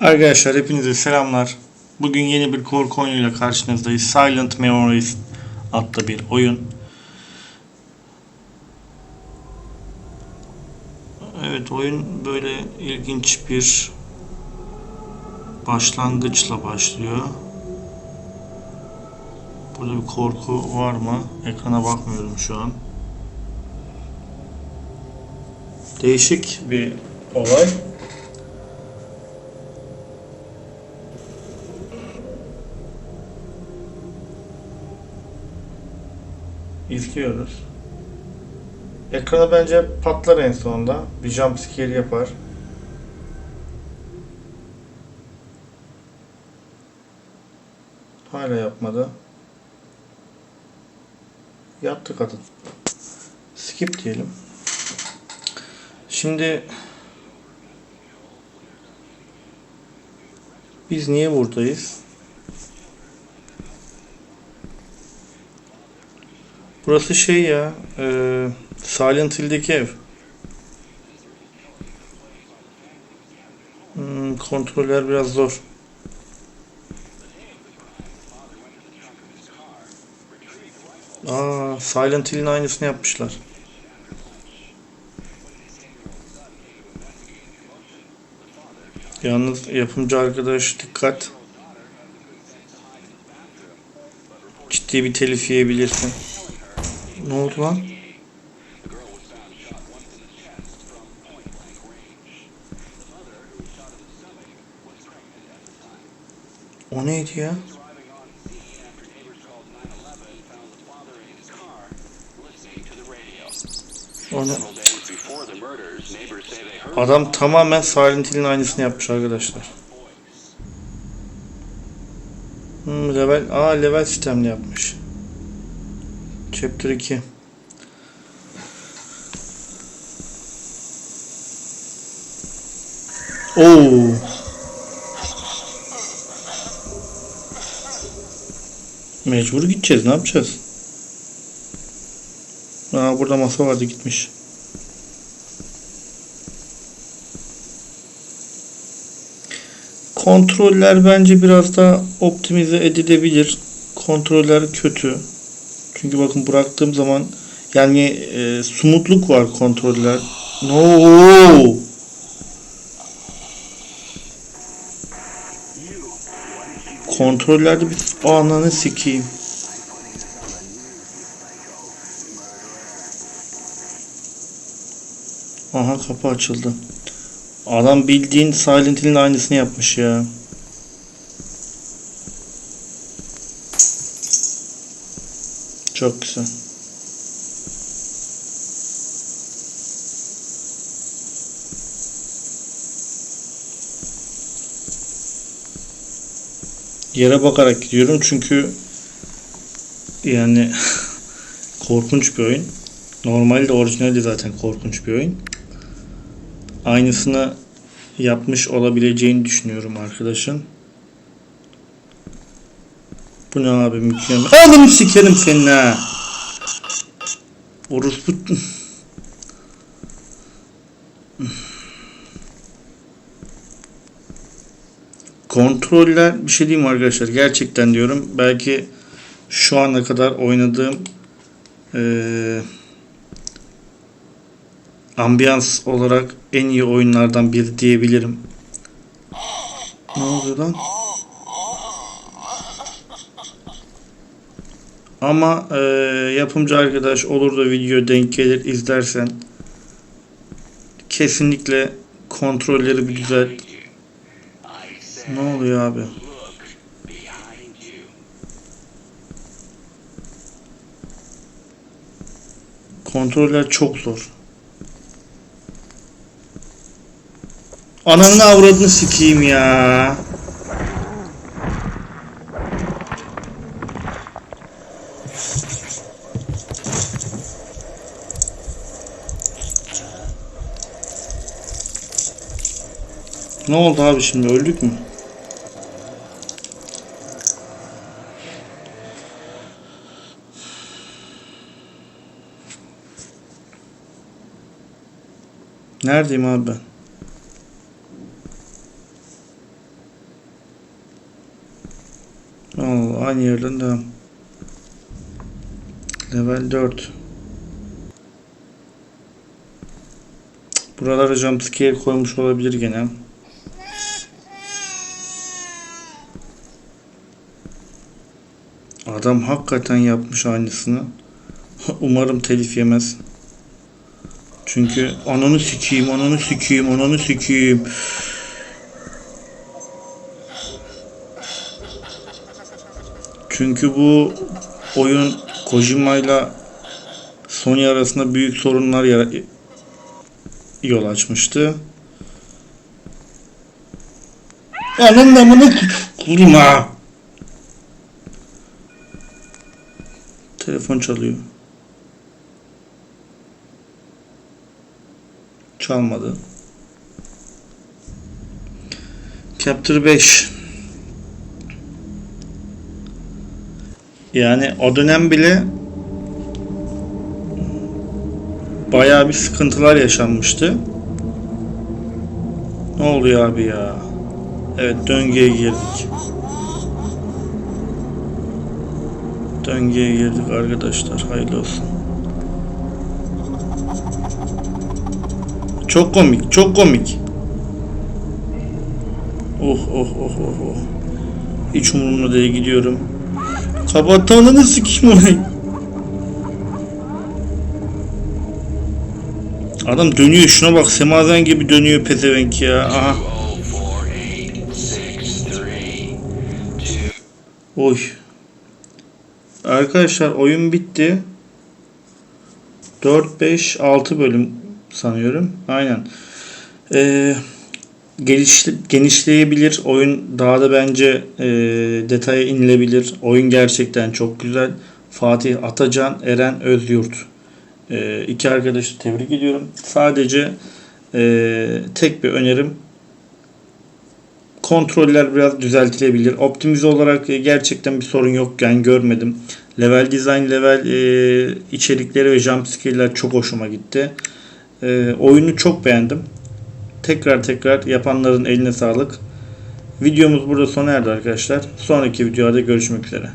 Arkadaşlar hepinize selamlar. Bugün yeni bir korku oyunuyla karşınızdayız. Silent Memories adlı bir oyun. Evet oyun böyle ilginç bir başlangıçla başlıyor. Burada bir korku var mı? Ekrana bakmıyorum şu an. Değişik bir olay. İzliyoruz. Ekrana bence patlar en sonunda. Bir jump scare yapar. Hala yapmadı. Yaptı kadın. Skip diyelim. Şimdi biz niye buradayız? Burası şey ya, e, Silent Hill'deki ev. Hmm, kontroller biraz zor. Aa, Silent Hill'in aynısını yapmışlar. Yalnız yapımcı arkadaş dikkat. Ciddi bir telif yiyebilirsin. Ne oldu lan? O neydi ya? O ne? Adam tamamen Silent Hill'in aynısını yapmış arkadaşlar. Hmm, level, aa level sistemli yapmış. Chapter 2. Oo. Mecbur gideceğiz. Ne yapacağız? Aa burada masa vardı gitmiş. Kontroller bence biraz daha optimize edilebilir. Kontroller kötü. Çünkü bakın bıraktığım zaman yani e, sumutluk var kontroller. No. Kontrollerde bir ananı sikeyim. Aha kapı açıldı. Adam bildiğin Silent Hill'in aynısını yapmış ya. Çok güzel. Yere bakarak gidiyorum çünkü yani korkunç bir oyun. Normalde orijinali zaten korkunç bir oyun. Aynısını yapmış olabileceğini düşünüyorum arkadaşın. Bu ne abi mükemmel. Adamı sikerim senin ha. Orospu. Kontroller bir şey diyeyim arkadaşlar gerçekten diyorum belki şu ana kadar oynadığım eee ambiyans olarak en iyi oyunlardan biri diyebilirim. Ne oluyor lan? Ama e, yapımcı arkadaş olur da video denk gelir izlersen kesinlikle kontrolleri bir güzel. Ne oluyor abi? Kontroller çok zor. Ananın avradını sikeyim ya. Ne oldu abi şimdi öldük mü? Neredeyim abi ben? Allah aynı yerden devam. Level 4. Buralara jumpscare koymuş olabilir gene. Adam hakikaten yapmış aynısını. Umarım telif yemez. Çünkü ananı sikeyim, ananı sikeyim, ananı sikeyim. Çünkü bu oyun Kojima'yla Sony arasında büyük sorunlar yol açmıştı. Ananın amını kurma. Telefon çalıyor. Çalmadı. Chapter 5 Yani o dönem bile bayağı bir sıkıntılar yaşanmıştı. Ne oluyor abi ya? Evet döngüye girdik. Döngüye girdik arkadaşlar. Hayırlı olsun. Çok komik, çok komik. Oh oh oh oh oh. Hiç umurumda değil gidiyorum. Kapatanını sikeyim orayı. Adam dönüyor şuna bak semazen gibi dönüyor pezevenk ya. Aha. Oy. Arkadaşlar oyun bitti. 4 5 6 bölüm sanıyorum. Aynen. Ee, geliş, genişleyebilir. Oyun daha da bence e, detaya inilebilir. Oyun gerçekten çok güzel. Fatih Atacan, Eren Özyurt. E, iki arkadaşı tebrik ediyorum. Sadece e, tek bir önerim kontroller biraz düzeltilebilir. Optimize olarak e, gerçekten bir sorun yok yani görmedim. Level design, level e, içerikleri ve jumpscare'ler çok hoşuma gitti. E, oyunu çok beğendim. Tekrar tekrar yapanların eline sağlık. Videomuz burada sona erdi arkadaşlar. Sonraki videoda görüşmek üzere.